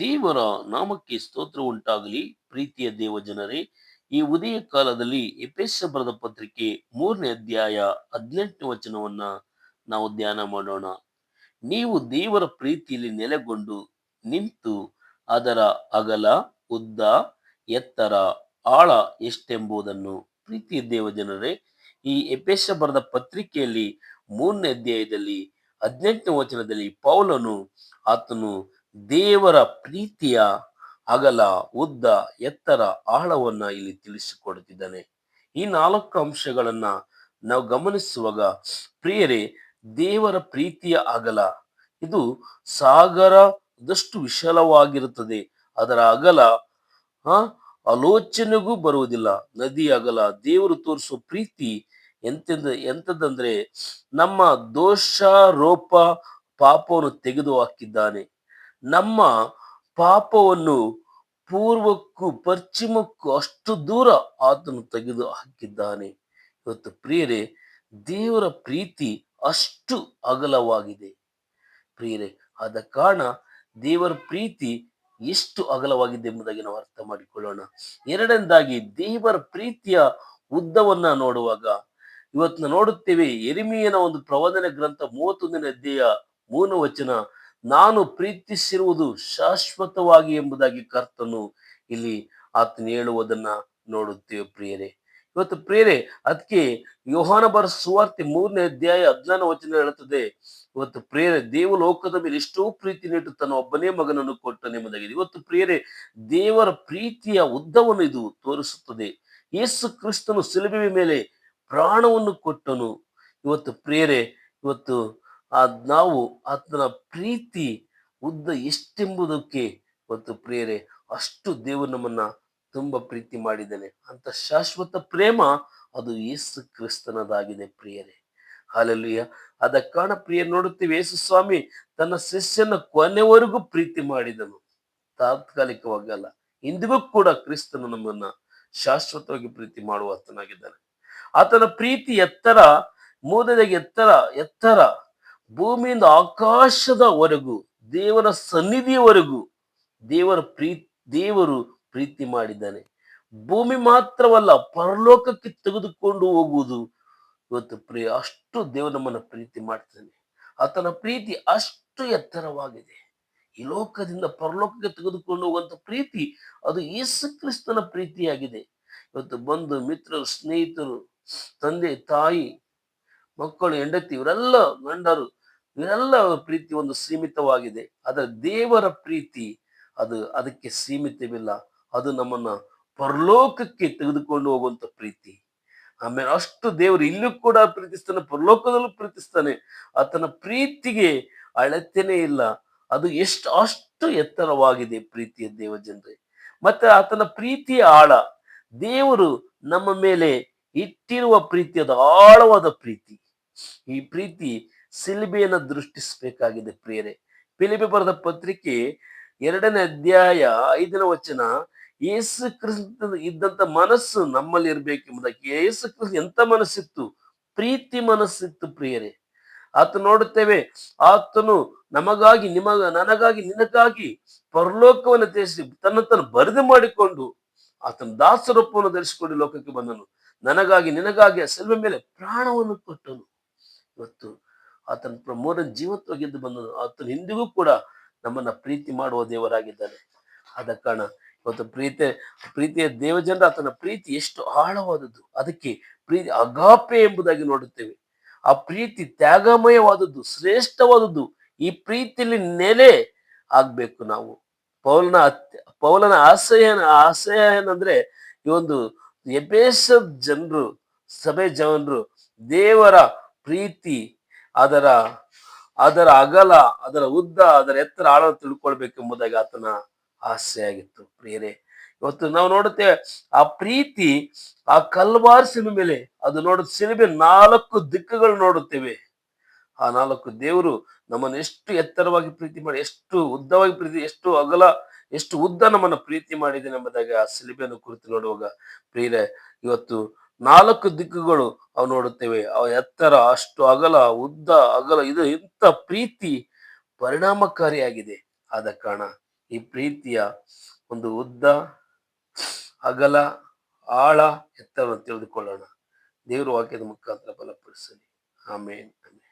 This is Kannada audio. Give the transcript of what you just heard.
ದೇವರ ನಾಮಕ್ಕೆ ಸ್ತೋತ್ರ ಉಂಟಾಗಲಿ. ಪ್ರೀತಿಯ ದೇವ ಜನರೇ, ಈ ಉದಯ ಕಾಲದಲ್ಲಿ ಎಪೇಶ ಬರೆದ ಪತ್ರಿಕೆ ಮೂರನೇ ಅಧ್ಯಾಯ ಹದಿನೆಂಟನೇ ವಚನವನ್ನ ನಾವು ಧ್ಯಾನ ಮಾಡೋಣ. ನೀವು ದೇವರ ಪ್ರೀತಿಯಲ್ಲಿ ನೆಲೆಗೊಂಡು ನಿಂತು ಅದರ ಅಗಲ, ಉದ್ದ, ಎತ್ತರ, ಆಳ ಎಷ್ಟೆಂಬುದನ್ನು ಪ್ರೀತಿಯ ದೇವ ಜನರೇ, ಈ ಎಪೇಶ ಬರೆದ ಪತ್ರಿಕೆಯಲ್ಲಿ ಮೂರನೇ ಅಧ್ಯಾಯದಲ್ಲಿ ಹದಿನೆಂಟನೇ ವಚನದಲ್ಲಿ ಪೌಲನು ಆತನು ದೇವರ ಪ್ರೀತಿಯ ಅಗಲ ಉದ್ದ, ಎತ್ತರ ಆಳವನ್ನ ಇಲ್ಲಿ ತಿಳಿಸಿಕೊಡುತ್ತಿದ್ದಾನೆ. ಈ ನಾಲ್ಕು ಅಂಶಗಳನ್ನ ನಾವು ಗಮನಿಸುವಾಗ, ಪ್ರಿಯರೇ, ದೇವರ ಪ್ರೀತಿಯ ಅಗಲ ಇದು ಸಾಗರದಷ್ಟು ವಿಶಾಲವಾಗಿರುತ್ತದೆ. ಅದರ ಅಗಲ ಆ, ಆಲೋಚನೆಗೂ ಬರುವುದಿಲ್ಲ. ನದಿ ಅಗಲ ದೇವರು ತೋರಿಸುವ ಪ್ರೀತಿ ಎಂತೆಂದ, ಎಂತದಂದ್ರೆ ನಮ್ಮ ದೋಷಾರೋಪ ಪಾಪವನ್ನು ತೆಗೆದು ಹಾಕಿದ್ದಾನೆ. ನಮ್ಮ ಪಾಪವನ್ನು ಪೂರ್ವಕ್ಕೂ ಪಶ್ಚಿಮಕ್ಕೂ ಅಷ್ಟು ದೂರ ಆತನು ತೆಗೆದು ಹಾಕಿದ್ದಾನೆ. ಇವತ್ತು ಪ್ರಿಯರೇ, ದೇವರ ಪ್ರೀತಿ ಅಷ್ಟು ಅಗಲವಾಗಿದೆ. ಪ್ರಿಯರೇ, ಆದ ಕಾರಣ ದೇವರ ಪ್ರೀತಿ ಎಷ್ಟು ಅಗಲವಾಗಿದೆ ಎಂಬುದಾಗಿ ನಾವು ಅರ್ಥ ಮಾಡಿಕೊಳ್ಳೋಣ. ಎರಡನೇದಾಗಿ, ದೇವರ ಪ್ರೀತಿಯ ಉದ್ದವನ್ನ ನೋಡುವಾಗ ಇವತ್ತು ನೋಡುತ್ತೇವೆ. ಎರಿಮಿಯನ ಒಂದು ಪ್ರವಚನ ಗ್ರಂಥ ಮೂವತ್ತೊಂದನೇ ಅಧ್ಯಾಯ ಮೂಲ ವಚನ. ನಾನು ಪ್ರೀತಿಸಿರುವುದು ಶಾಶ್ವತವಾಗಿ ಎಂಬುದಾಗಿ ಕರ್ತನು ಇಲ್ಲಿ ಆತನು ಹೇಳುವುದನ್ನ ನೋಡುತ್ತೇವೆ ಪ್ರಿಯರೇ. ಇವತ್ತು ಪ್ರಿಯರೇ, ಅದಕ್ಕೆ ಯೋಹಾನ ಬರ ಸುವಾರ್ತೆ ಮೂರನೇ ಅಧ್ಯಾಯ ಹದಿನಾರು ವಚನ ಹೇಳುತ್ತದೆ, ಇವತ್ತು ಪ್ರಿಯರೇ ದೇವ ಲೋಕದ ಮೇಲೆ ಎಷ್ಟೋ ಪ್ರೀತಿ ನೀಟ್ಟು ತನ್ನ ಒಬ್ಬನೇ ಮಗನನ್ನು ಕೊಟ್ಟನು ಎಂಬುದಾಗಿದೆ. ಇವತ್ತು ಪ್ರಿಯರೇ, ದೇವರ ಪ್ರೀತಿಯ ಉದ್ದವನ್ನು ಇದು ತೋರಿಸುತ್ತದೆ. ಯೇಸು ಕ್ರಿಸ್ತನು ಸಿಲುಬೆ ಮೇಲೆ ಪ್ರಾಣವನ್ನು ಕೊಟ್ಟನು. ಇವತ್ತು ಪ್ರಿಯರೇ, ಇವತ್ತು ಆ ನಾವು ಆತನ ಪ್ರೀತಿ ಉದ್ದ ಎಷ್ಟೆಂಬುದಕ್ಕೆ ಮತ್ತು ಪ್ರೇರೆ ಅಷ್ಟು ದೇವರು ನಮ್ಮನ್ನ ತುಂಬಾ ಪ್ರೀತಿ ಮಾಡಿದ್ದಾನೆ. ಅಂತ ಶಾಶ್ವತ ಪ್ರೇಮ ಅದು ಯೇಸು ಕ್ರಿಸ್ತನದಾಗಿದೆ ಪ್ರಿಯರೇ. ಹಾಲಲ್ಲಿಯ ಅದ ಕಾರಣ ಪ್ರಿಯ ನೋಡುತ್ತೇವೆ, ಯೇಸು ಸ್ವಾಮಿ ತನ್ನ ಶಿಷ್ಯನ ಕೊನೆವರೆಗೂ ಪ್ರೀತಿ ಮಾಡಿದನು. ತಾತ್ಕಾಲಿಕವಾಗಿ ಅಲ್ಲ ಇಂದಿಗೂ ಕೂಡ ಕ್ರಿಸ್ತನು ನಮ್ಮನ್ನ ಶಾಶ್ವತವಾಗಿ ಪ್ರೀತಿ ಮಾಡುವ ಆತನಾಗಿದ್ದಾನೆ. ಆತನ ಪ್ರೀತಿ ಎತ್ತರ ಮೂದನೆಗೆ ಎತ್ತರ ಎತ್ತರ. ಭೂಮಿಯಿಂದ ಆಕಾಶದವರೆಗೂ ದೇವರ ಸನ್ನಿಧಿಯವರೆಗೂ ದೇವರ ಪ್ರೀ ದೇವರು ಪ್ರೀತಿ ಮಾಡಿದ್ದಾನೆ. ಭೂಮಿ ಮಾತ್ರವಲ್ಲ, ಪರಲೋಕಕ್ಕೆ ತೆಗೆದುಕೊಂಡು ಹೋಗುವುದು ಇವತ್ತು ಪ್ರಿಯ, ಅಷ್ಟು ದೇವರು ನಮ್ಮನ್ನು ಪ್ರೀತಿ ಮಾಡ್ತಾನೆ. ಆತನ ಪ್ರೀತಿ ಅಷ್ಟು ಎತ್ತರವಾಗಿದೆ. ಈ ಲೋಕದಿಂದ ಪರಲೋಕಕ್ಕೆ ತೆಗೆದುಕೊಂಡು ಹೋಗುವಂಥ ಪ್ರೀತಿ, ಅದು ಯೇಸು ಕ್ರಿಸ್ತನ ಪ್ರೀತಿಯಾಗಿದೆ. ಇವತ್ತು ಬಂಧು ಮಿತ್ರರು ಸ್ನೇಹಿತರು, ತಂದೆ, ತಾಯಿ, ಮಕ್ಕಳು, ಹೆಂಡತಿ, ಇವರೆಲ್ಲ ಗಂಡರು ಇವರೆಲ್ಲ ಪ್ರೀತಿ ಒಂದು ಸೀಮಿತವಾಗಿದೆ. ಅದರ ದೇವರ ಪ್ರೀತಿ ಅದು ಅದಕ್ಕೆ ಸೀಮಿತವಿಲ್ಲ. ಅದು ನಮ್ಮನ್ನ ಪರಲೋಕಕ್ಕೆ ತೆಗೆದುಕೊಂಡು ಹೋಗುವಂತ ಪ್ರೀತಿ. ಆಮೇಲೆ ಅಷ್ಟು ದೇವರು ಇಲ್ಲೂ ಕೂಡ ಪ್ರೀತಿಸ್ತಾನೆ, ಪರಲೋಕದಲ್ಲೂ ಪ್ರೀತಿಸ್ತಾನೆ. ಆತನ ಪ್ರೀತಿಗೆ ಅಳತೆನೇ ಇಲ್ಲ. ಅದು ಎಷ್ಟು, ಅಷ್ಟು ಎತ್ತರವಾಗಿದೆ ಪ್ರೀತಿಯ ದೇವ ಜನರೇ. ಮತ್ತೆ ಆತನ ಪ್ರೀತಿಯ ಆಳ. ದೇವರು ನಮ್ಮ ಮೇಲೆ ಇಟ್ಟಿರುವ ಪ್ರೀತಿ ಅದು ಆಳವಾದ ಪ್ರೀತಿ. ಈ ಪ್ರೀತಿ ಸಿಲಿಬೆಯನ್ನು ದೃಷ್ಟಿಸಬೇಕಾಗಿದೆ ಪ್ರಿಯರೇ. ಪಿಲಿಬೆ ಬರೆದ ಪತ್ರಿಕೆ ಎರಡನೇ ಅಧ್ಯಾಯ ಐದನೇ ವಚನ, ಯೇಸು ಕ್ರಿಸ್ತ ಇದ್ದಂತ ಮನಸ್ಸು ನಮ್ಮಲ್ಲಿ ಇರಬೇಕೆಂಬುದಕ್ಕೆ ಯೇಸು ಕ್ರಿಸ್ತ ಎಂತ ಮನಸ್ಸಿತ್ತು? ಪ್ರೀತಿ ಮನಸ್ಸಿತ್ತು ಪ್ರಿಯರೇ. ಆತ ನೋಡುತ್ತೇವೆ, ಆತನು ನಮಗಾಗಿ, ನಿಮಗ, ನನಗಾಗಿ, ನಿನಗಾಗಿ ಪರಲೋಕವನ್ನು ತ್ಯಜಿಸಿ ತನ್ನ ತನ್ನ ಬರೆದು ಮಾಡಿಕೊಂಡು ಆತನ ದಾಸರೂಪವನ್ನು ಧರಿಸಿಕೊಂಡು ಲೋಕಕ್ಕೆ ಬಂದನು. ನನಗಾಗಿ, ನಿನಗಾಗಿ ಆ ಸೆಲ್ವೆ ಮೇಲೆ ಪ್ರಾಣವನ್ನು ಕೊಟ್ಟನು. ಇವತ್ತು ಆತನ ಪ್ರಮೋದ ಜೀವತ್ವಗೆದ್ದು ಬಂದನು. ಆತನ ಹಿಂದಿಗೂ ಕೂಡ ನಮ್ಮನ್ನ ಪ್ರೀತಿ ಮಾಡುವ ದೇವರಾಗಿದ್ದಾನೆ. ಆದ ಕಾರಣ ಇವತ್ತು ಪ್ರೀತಿ, ಪ್ರೀತಿಯ ದೇವಜನರ ಆತನ ಪ್ರೀತಿ ಎಷ್ಟು ಆಳವಾದದ್ದು. ಅದಕ್ಕೆ ಪ್ರೀತಿ ಅಗಾಪೆ ಎಂಬುದಾಗಿ ನೋಡುತ್ತೇವೆ. ಆ ಪ್ರೀತಿ ತ್ಯಾಗಮಯವಾದದ್ದು, ಶ್ರೇಷ್ಠವಾದದ್ದು ಈ ಪ್ರೀತಿಯಲ್ಲಿ ನೆಲೆ ಆಗ್ಬೇಕು ನಾವು. ಪೌಲನ ಪೌಲನ ಆಶಯ ಆಶಯ ಏನಂದ್ರೆ ಈ ಒಂದು ಎಬೇಸ ಜನರು, ಸಭೆ ಜನರು ದೇವರ ಪ್ರೀತಿ ಅದರ ಅದರ ಅಗಲ, ಅದರ ಉದ್ದ, ಅದರ ಎತ್ತರ ಆಳ ತಿಳ್ಕೊಳ್ಬೇಕೆಂಬುದಾಗಿ ಆತನ ಆಸೆ ಆಗಿತ್ತು ಪ್ರಿಯರೇ, ಇವತ್ತು ನಾವು ನೋಡುತ್ತೇವೆ ಆ ಪ್ರೀತಿ, ಆ ಕಲ್ವಾರ್ ಮೇಲೆ ಅದು ನೋಡ ಸಿನಿಮೆ ನಾಲ್ಕು ದಿಕ್ಕುಗಳು ನೋಡುತ್ತೇವೆ. ಆ ನಾಲ್ಕು ದೇವರು ನಮ್ಮನ್ನು ಎಷ್ಟು ಎತ್ತರವಾಗಿ ಪ್ರೀತಿ ಮಾಡಿ, ಎಷ್ಟು ಉದ್ದವಾಗಿ ಪ್ರೀತಿ, ಎಷ್ಟು ಅಗಲ, ಎಷ್ಟು ಉದ್ದ ನಮ್ಮನ್ನು ಪ್ರೀತಿ ಮಾಡಿದೆ ಎಂಬುದಾಗಿ ಆ ಸಿಲಿಬೆಯನ್ನು ಕುರಿತು ನೋಡುವಾಗ, ಪ್ರಿಯರೇ, ಇವತ್ತು ನಾಲ್ಕು ದಿಕ್ಕುಗಳು ಅವು ನೋಡುತ್ತೇವೆ. ಅವ ಎತ್ತರ, ಅಷ್ಟು ಅಗಲ, ಉದ್ದ, ಅಗಲ, ಇದು ಇಂಥ ಪ್ರೀತಿ ಪರಿಣಾಮಕಾರಿಯಾಗಿದೆ. ಆದ ಕಾರಣ ಈ ಪ್ರೀತಿಯ ಒಂದು ಉದ್ದ, ಅಗಲ, ಆಳ ಎತ್ತರವನ್ನು ತಿಳಿದುಕೊಳ್ಳೋಣ ದೇವರು ವಾಕ್ಯದ ಮುಖಾಂತರ ಬಲಪಡಿಸಲಿ ಆಮೇನ್ ಆಮೇನ್.